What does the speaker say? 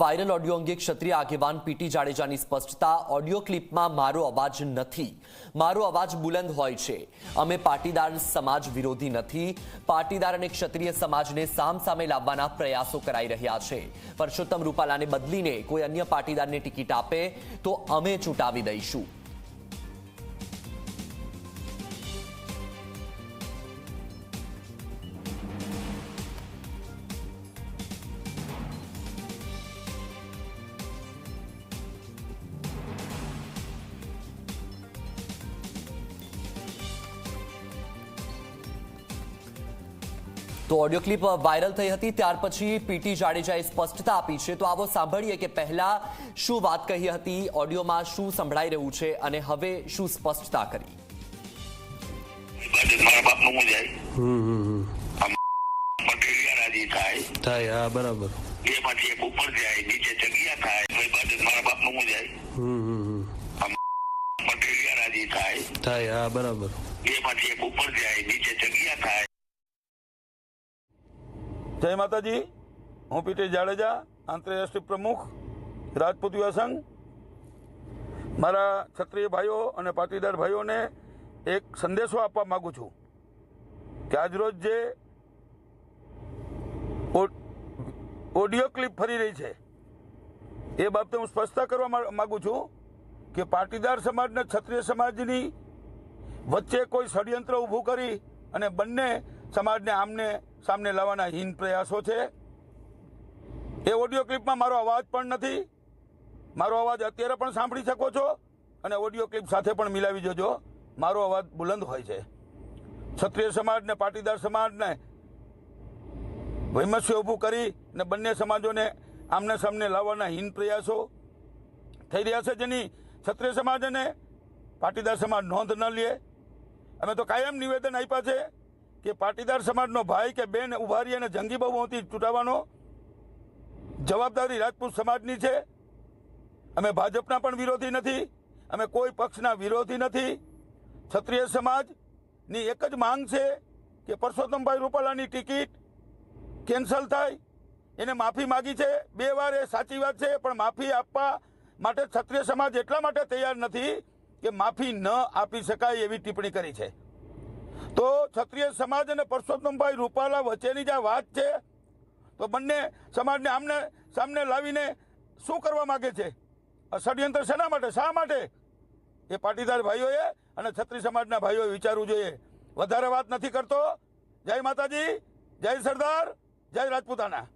Viral audio અંગે ક્ષત્રિય આગેવાન પીટી જાડેજાની સ્પષ્ટતા. ઓડિયો ક્લિપમાં મારો અવાજ નથી. મારો અવાજ બુલંદ હોય છે. અમે પાટીદાર સમાજ વિરોધી નથી. પાટીદાર અને ક્ષત્રિય સમાજને સામ સામે લાવવાના પ્રયાસો કરાઈ રહ્યા છે. પરસોત્તમ રૂપાલાને બદલીને કોઈ અન્ય પાટીદારને ટિકિટ આપે તો અમે ચૂંટાવી દઈશું. તો ઓડિયો ક્લિપ વાયરલ થઈ હતી. ત્યાર પછી પીટી જાડેજાએ સ્પષ્ટતા આપી છે. તો આવો સાંભળીએ કે પહેલા શું વાત કહી હતી ઓડિયોમાં શું સંભળાઈ રહ્યું છે અને હવે શું સ્પષ્ટતા કરી. થાય. થાય હા બરાબર. બે માંથી એક ઉપર જાય નીચે જગ્યા થાય. ભાઈ બાજુ મારા બાપનું હું જાય? હમ હમ હમ. આમ પટેલિયા રાજી થાય. થાય હા બરાબર. બે માંથી એક ઉપર જાય નીચે જગ્યા થાય. જય માતાજી. હું પીટી જાડેજા, આંતરરાષ્ટ્રીય પ્રમુખ, રાજપૂત યુવા સંઘ. મારા ક્ષત્રિય ભાઈઓ અને પાટીદાર ભાઈઓને એક સંદેશો આપવા માંગુ છું કે આજરોજ જે ઓડિયો ક્લિપ ફરી રહી છે, એ બાબતે હું સ્પષ્ટતા કરવા માંગુ છું કે પાટીદાર સમાજ અને ક્ષત્રિય સમાજની વચ્ચે કોઈ ષડયંત્ર ઊભું કરી અને બંને સમાજને આમને સામને લાવવાના હીન પ્રયાસો છે. એ ઓડિયો ક્લિપમાં મારો અવાજ પણ નથી. મારો અવાજ અત્યારે પણ સાંભળી શકો છો અને ઓડિયો ક્લિપ સાથે પણ મિલાવી જજો. મારો અવાજ બુલંદ હોય છે. ક્ષત્રિય સમાજને પાટીદાર સમાજને વૈમસ્ય ઊભું કરી ને બંને સમાજોને આમને સામને લાવવાના હીન પ્રયાસો થઈ રહ્યા છે જેની ક્ષત્રિય સમાજ અને પાટીદાર સમાજ નોંધ ન લે. અમે તો કાયમ નિવેદન આપ્યા છે કે પાટીદાર સમાજનો ભાઈ કે બેન ઉભારી અને જંગી બહુમતી ચૂંટાવાનો જવાબદારી રાજપૂત સમાજની છે. અમે ભાજપના પણ વિરોધી નથી. અમે કોઈ પક્ષના વિરોધી નથી. ક્ષત્રિય સમાજની એક જ માંગ છે કે પરસોત્તમભાઈ રૂપાલાની ટિકિટ કેન્સલ થાય. એને માફી માગી છે. બે વાર એ સાચી વાત છે, પણ માફી આપવા માટે ક્ષત્રિય સમાજ એટલા માટે તૈયાર નથી કે માફી ન આપી શકાય એવી ટિપ્પણી કરી છે. તો ક્ષત્રિય સમાજ અને પરસોત્તમભાઈ રૂપાલા વચ્ચેની જે વાત છે, તો બંને સમાજને આમને સામને લાવીને શું કરવા માગે છે? ષડયંત્ર શેના માટે? શા માટે? એ પાટીદાર ભાઈઓએ અને ક્ષત્રિય સમાજના ભાઈઓએ વિચારવું જોઈએ. વધારે વાત નથી કરતો. જય માતાજી, જય સરદાર, જય રાજપૂતાના.